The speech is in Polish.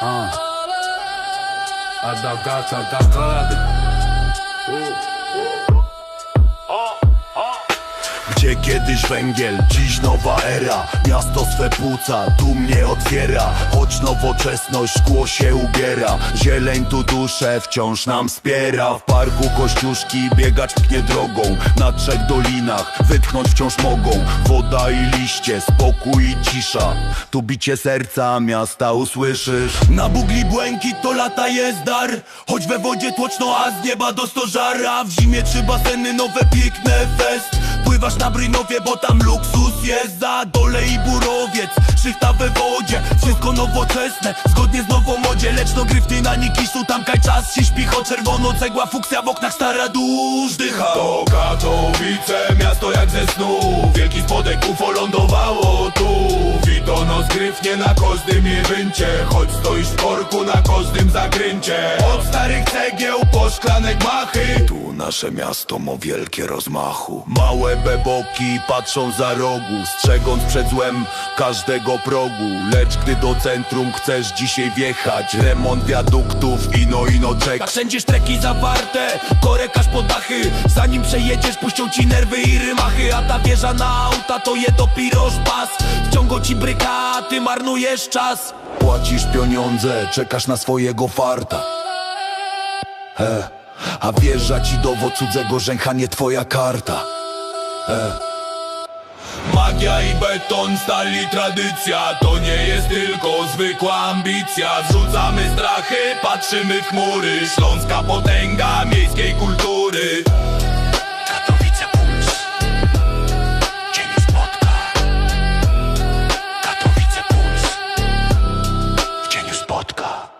Uh. Adagata, dagalada. Kiedyś węgiel, dziś nowa era. Miasto swe płuca, tu mnie otwiera. Choć nowoczesność szkło się ubiera. Zieleń tu duszę wciąż nam wspiera. W parku kościuszki biegać pchnie drogą. Na trzech dolinach wytchnąć wciąż mogą. Woda i liście, spokój i cisza. Tu bicie serca miasta usłyszysz. Na bugli błękit to lata jest dar. Choć we wodzie tłoczno, a z nieba do stożara W zimie trzy baseny, nowe piękne fest. Pływasz na Bo tam luksus jest Za dole i burowiec, szychta we wodzie Wszystko nowoczesne, zgodnie z nową modzie Lecz no gryfty na Nikiszu, tam kaj czas się śpicho Czerwono cegła, fuksja w oknach, stara dusz dycha To Katowice, miasto jak ze snu. Wielki spodek UFO lądowało tu Witono zgryfnie na każdym jewyncie Choć stoisz w korku na każdym zakręcie. Od starych cegieł po szklane gmachy Tu nasze miasto ma wielkie rozmachu. Małe beboki patrzą za rogu Strzegąc przed złem każdego progu. Lecz gdy do centrum chcesz dzisiaj wjechać Remont wiaduktów, ino ino czek. Wszędzie sztreki zawarte, korek aż po dachy. Zanim przejedziesz puścią ci nerwy i rymachy A ta wieża na auta to je dopiero pas Wciągo ci bryka, a ty marnujesz czas. Płacisz pieniądze, czekasz na swojego farta. He. A wjeżdża ci dowód cudzego rzęcha, nie twoja karta. Magia i beton, stal i tradycja. To nie jest tylko zwykła ambicja. Zrzucamy strachy, patrzymy w chmury. Śląska potęga miejskiej kultury God.